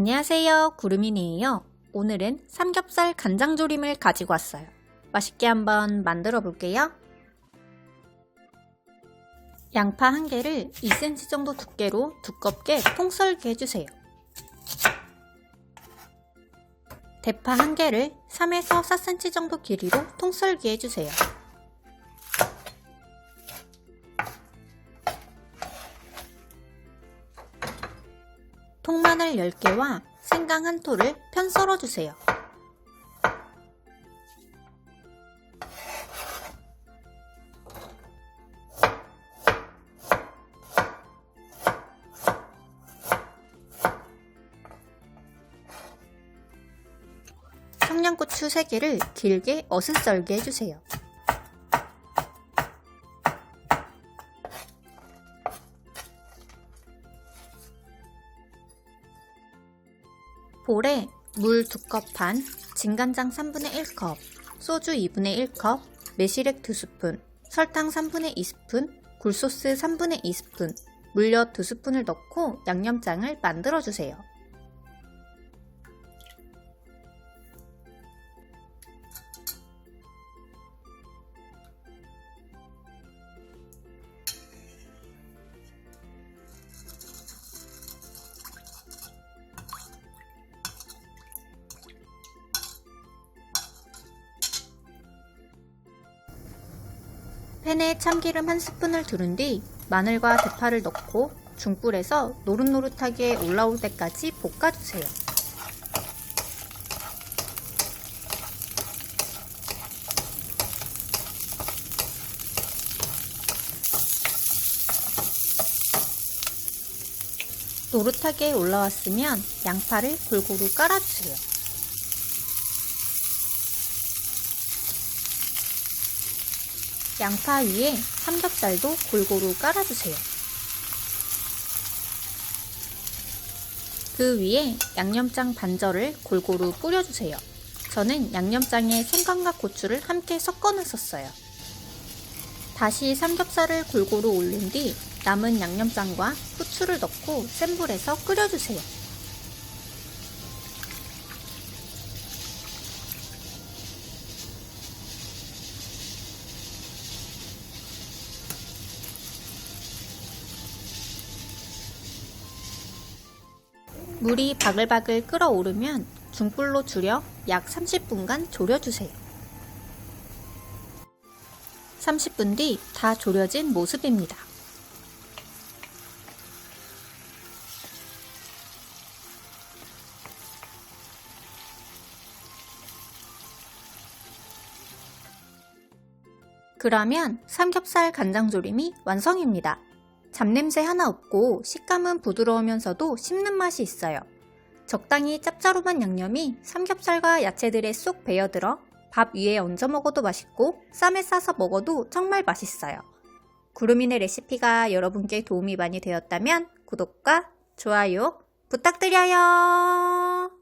안녕하세요. 구름이니에요. 오늘은 삼겹살 간장조림을 가지고 왔어요. 맛있게 한번 만들어 볼게요. 양파 한 개를 2cm 정도 두께로 두껍게 통썰게 해주세요. 대파 한 개를 3에서 4cm 정도 길이로 통썰기 해주세요. 통마늘 10개와 생강 한 토를 편 썰어주세요. 청양고추 3개를 길게 어슷썰게 해주세요. 볼에 물 2컵 반, 진간장 3분의 1컵, 소주 2분의 1컵, 매실액 2스푼, 설탕 3분의 2스푼, 굴소스 3분의 2스푼, 물엿 2스푼을 넣고 양념장을 만들어주세요. 팬에 참기름 한 스푼을 두른 뒤 마늘과 대파를 넣고 중불에서 노릇노릇하게 올라올 때까지 볶아주세요. 노릇하게 올라왔으면 양파를 골고루 깔아주세요. 양파 위에 삼겹살도 골고루 깔아주세요. 그 위에 양념장 반절을 골고루 뿌려주세요. 저는 양념장에 생강과 고추를 함께 섞어 놨었어요. 다시 삼겹살을 골고루 올린 뒤 남은 양념장과 후추를 넣고 센 불에서 끓여주세요. 물이 바글바글 끓어오르면 중불로 줄여 약 30분간 졸여주세요. 30분 뒤 다 졸여진 모습입니다. 그러면 삼겹살 간장조림이 완성입니다. 잡냄새 하나 없고 식감은 부드러우면서도 씹는 맛이 있어요. 적당히 짭짤한 양념이 삼겹살과 야채들에 쏙 배어들어 밥 위에 얹어 먹어도 맛있고 쌈에 싸서 먹어도 정말 맛있어요. 구름이네 레시피가 여러분께 도움이 많이 되었다면 구독과 좋아요 부탁드려요.